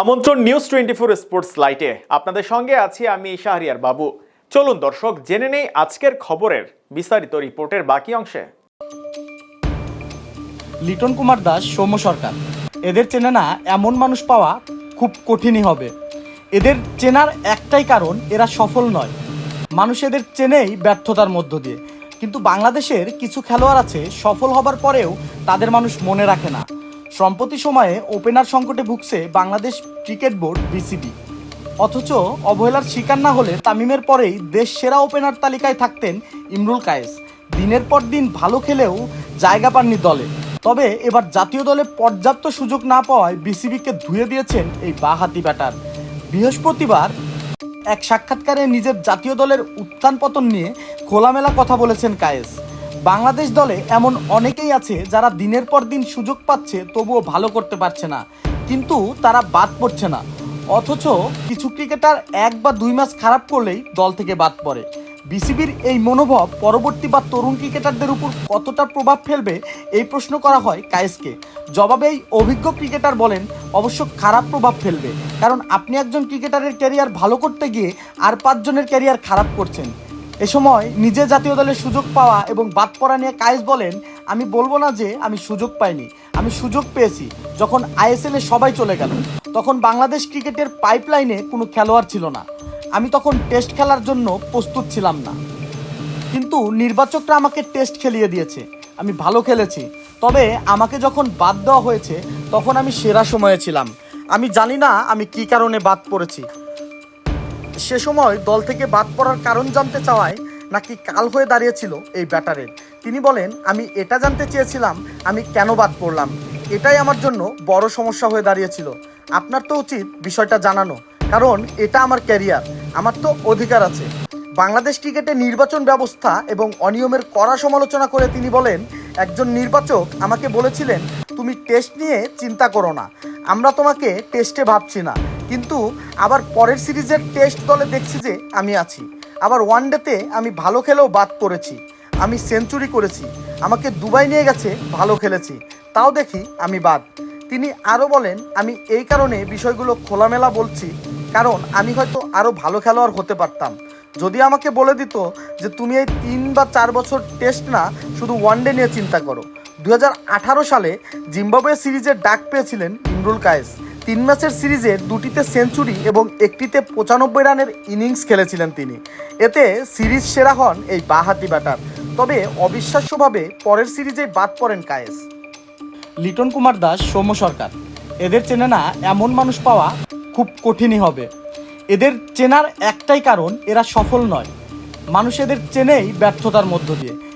আমন্ত্রণ news twenty four sports লাইটে আপনাদের সঙ্গে আছি আমি শাহরিয়ার বাবু। চলুন দর্শক, জেনে নেই আজকের খবরের বিস্তারিত রিপোর্টের বাকি অংশে। লিটন কুমার দাস, সৌম্য সরকার। এদের চেনে না এমন মানুষ পাওয়া খুব কঠিনই হবে। এদের চেনার একটাই কারণ, এরা সফল নয়। মানুষ এদের চেনেই ব্যর্থতার মধ্য দিয়ে। কিন্তু বাংলাদেশের কিছু খেলোয়াড় আছে সফল হবার পরেও তাদের মানুষ মনে রাখে না। সম্প্রতি সময়ে ওপেনার সংকটে ভুগছে বাংলাদেশ ক্রিকেট বোর্ড, বিসিবি। অথচ অবহেলার শিকার না হলে তামিমের পরেই দেশ সেরা ওপেনার তালিকায় থাকতেন ইমরুল কায়েস। দিনের পর দিন ভালো খেলেও জায়গা পাননি দলে। তবে এবার জাতীয় দলে পর্যাপ্ত সুযোগ না পাওয়ায় বিসিবিকে ধুয়ে দিয়েছেন এই বাহাতি ব্যাটার। বৃহস্পতিবার এক সাক্ষাৎকারে নিজের জাতীয় দলের উত্থান পতন নিয়ে খোলামেলা কথা বলেছেন কায়েস। বাংলাদেশ দলে এমন অনেকেই আছে যারা দিনের পর দিন সুযোগ পাচ্ছে, তবুও ভালো করতে পারছে না। কিন্তু তারা বাদ পড়ছে না। অথচ কিছু ক্রিকেটার এক বা দুই ম্যাচ খারাপ করলেই দল থেকে বাদ পড়ে। বিসিবির এই মনোভাব পরবর্তী বা তরুণ ক্রিকেটারদের উপর কতটা প্রভাব ফেলবে, এই প্রশ্ন করা হয় কায়েসকে। জবাবে এই অভিজ্ঞ ক্রিকেটার বলেন, অবশ্য খারাপ প্রভাব ফেলবে। কারণ আপনি একজন ক্রিকেটারের ক্যারিয়ার ভালো করতে গিয়ে আর পাঁচজনের ক্যারিয়ার খারাপ করছেন। এ সময় নিজে জাতীয় দলের সুযোগ পাওয়া এবং বাদ পড়া নিয়ে কায়েস বলেন, আমি বলব না যে আমি সুযোগ পাইনি। আমি সুযোগ পেয়েছি যখন আইএসএল সবাই চলে গেল। তখন বাংলাদেশ ক্রিকেটের পাইপলাইনে কোনো খেলোয়াড় ছিল না। আমি তখন টেস্ট খেলার জন্য প্রস্তুত ছিলাম না। কিন্তু নির্বাচকরা আমাকে টেস্ট খেলিয়ে দিয়েছে। আমি ভালো খেলেছি। তবে আমাকে যখন বাদ দেওয়া হয়েছে, তখন আমি সেরা সময়ে ছিলাম। আমি জানি না আমি কী কারণে বাদ পড়েছি। সে সময় দল থেকে বাদ পড়ার কারণ জানতে চাওয়ায় নাকি কাল হয়ে দাঁড়িয়েছিল এই ব্যাটারের। তিনি বলেন, আমি এটা জানতে চেয়েছিলাম, আমি কেন বাদ পড়লাম। এটাই আমার জন্য বড় সমস্যা হয়ে দাঁড়িয়েছিল। আপনার তো উচিত বিষয়টা জানানো, কারণ এটা আমার ক্যারিয়ার, আমার তো অধিকার আছে। বাংলাদেশ ক্রিকেটে নির্বাচন ব্যবস্থা এবং অনিয়মের কড়া সমালোচনা করে তিনি বলেন, একজন নির্বাচক আমাকে বলেছিলেন, তুমি টেস্ট নিয়ে চিন্তা করো না। আমরা তোমাকে টেস্টে ভাবছি না। কিন্তু আবার পরের সিরিজের টেস্ট দলে দেখছি যে আমি আছি। আবার ওয়ান ডেতে আমি ভালো খেলেও বাদ পড়েছি। আমি সেঞ্চুরি করেছি। আমাকে দুবাই নিয়ে গেছে, ভালো খেলেছি। তাও দেখি আমি বাদ। তিনি আরও বলেন, আমি এই কারণে বিষয়গুলো খোলামেলা বলছি, কারণ আমি হয়তো আরও ভালো খেলোয়াড় হতে পারতাম। যদি আমাকে বলে দিত যে তুমি এই তিন বা চার বছর টেস্ট না, শুধু ওয়ানডে নিয়ে চিন্তা করো। দু হাজার আঠারো সালে জিম্বাবুয়ে সিরিজের ডাক পেয়েছিলেন ইমরুল কায়েস। তিন ম্যাচের সিরিজে দুটিতে সেঞ্চুরি এবং একটিতে পঁচানব্বই রানের ইনিংস খেলেছিলেন তিনি। এতে সিরিজ সেরা হন এই বাহাতি ব্যাটার। তবে অবিশ্বাস্যভাবে পরের সিরিজে বাদ পড়েন কায়েস। লিটন কুমার দাস, সৌম্য সরকার। এদের চেনে না এমন মানুষ পাওয়া খুব কঠিনই হবে। এদের চেনার একটাই কারণ, এরা সফল নয়। মানুষ এদের চেনেই ব্যর্থতার মধ্য দিয়ে।